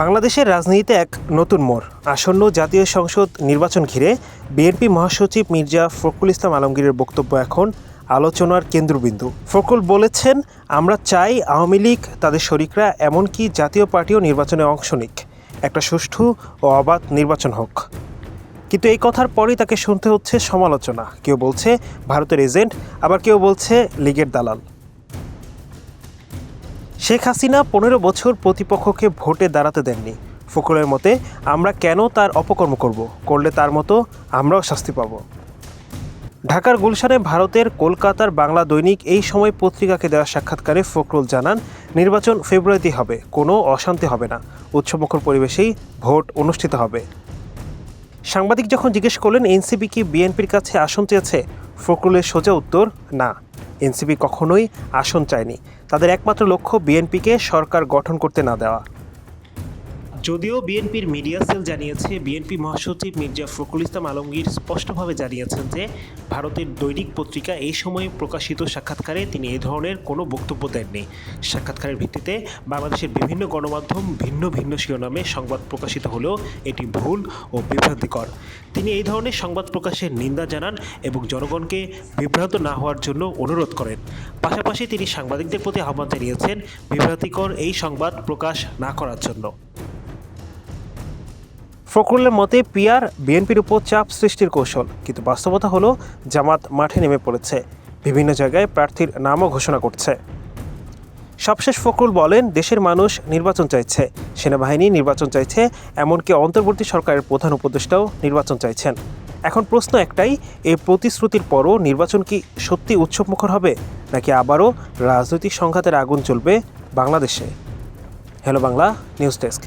বাংলাদেশের রাজনীতিতে এক নতুন মোড়। আসন্ন জাতীয় সংসদ নির্বাচন ঘিরে বিএনপি মহাসচিব মির্জা ফখরুল ইসলাম আলমগীরের বক্তব্য এখন আলোচনার কেন্দ্রবিন্দু। ফখরুল বলেছেন, আমরা চাই আওয়ামী লীগ, তাদের শরিকরা, এমনকি জাতীয় পার্টিও নির্বাচনে অংশ নিক। একটা সুষ্ঠু ও অবাধ নির্বাচন হোক। কিন্তু এই কথার পরেই তাকে শুনতে হচ্ছে সমালোচনা। কেউ বলছে, ভারতের এজেন্ট আবার কেউ বলছে, লীগের দালাল। শেখ হাসিনা পনেরো বছর প্রতিপক্ষকে ভোটে দাঁড়াতে দেননি। ফখরুলের মতে, আমরা কেন তার অপকর্ম করব? করলে তার মতো আমরাও শাস্তি পাব। ঢাকার গুলশানে ভারতের কলকাতার বাংলা দৈনিক এই সময় পত্রিকাকে দেওয়া সাক্ষাৎকারে ফখরুল জানান, নির্বাচন ফেব্রুয়ারিতে হবে, কোনো অশান্তি হবে না। উৎসবমুখর পরিবেশেই ভোট অনুষ্ঠিত হবে। সাংবাদিক যখন জিজ্ঞেস করলেন, এনসিপি কি বিএনপির কাছে আসন চেয়েছে? ফখরুলের সোজা উত্তর, না। এনসিপি কখনোই আসন চায়নি। তাদের একমাত্র লক্ষ্য বিএনপিকে সরকার গঠন করতে না দেওয়া। যদিও বিএনপির মিডিয়া সেল জানিয়েছে, বিএনপি মহাসচিব মির্জা ফখরুল ইসলাম আলমগীর স্পষ্টভাবে জানিয়েছেন যে, ভারতের দৈনিক পত্রিকা এই সময়ে প্রকাশিত সাক্ষাৎকারে তিনি এই ধরনের কোনো বক্তব্য দেননি। সাক্ষাৎকারের ভিত্তিতে বাংলাদেশের বিভিন্ন গণমাধ্যম ভিন্ন ভিন্ন শিরোনামে সংবাদ প্রকাশিত হলেও এটি ভুল ও বিভ্রান্তিকর। তিনি এই ধরনের সংবাদ প্রকাশের নিন্দা জানান এবং জনগণকে বিভ্রান্ত না হওয়ার জন্য অনুরোধ করেন। পাশাপাশি তিনি সাংবাদিকদের প্রতি আহ্বান জানিয়েছেন, বিভ্রান্তিকর এই সংবাদ প্রকাশ না করার জন্য। ফখরুলের মতে পিয়ার বিএনপির উপর চাপ সৃষ্টির কৌশল, কিন্তু বাস্তবতা হলো জামাত মাঠে নেমে পড়েছে। বিভিন্ন জায়গায় প্রার্থীর নামও ঘোষণা করছে। সবশেষ ফখরুল বলেন, দেশের মানুষ নির্বাচন চাইছে, সেনাবাহিনী নির্বাচন চাইছে, এমনকি অন্তর্বর্তী সরকারের প্রধান উপদেষ্টাও নির্বাচন চাইছেন। এখন প্রশ্ন একটাই, এই প্রতিশ্রুতির পরও নির্বাচন কি সত্যি উৎসবমুখর হবে, নাকি আবারও রাজনৈতিক সংঘাতের আগুন চলবে বাংলাদেশে? Hello Bangla, news desk.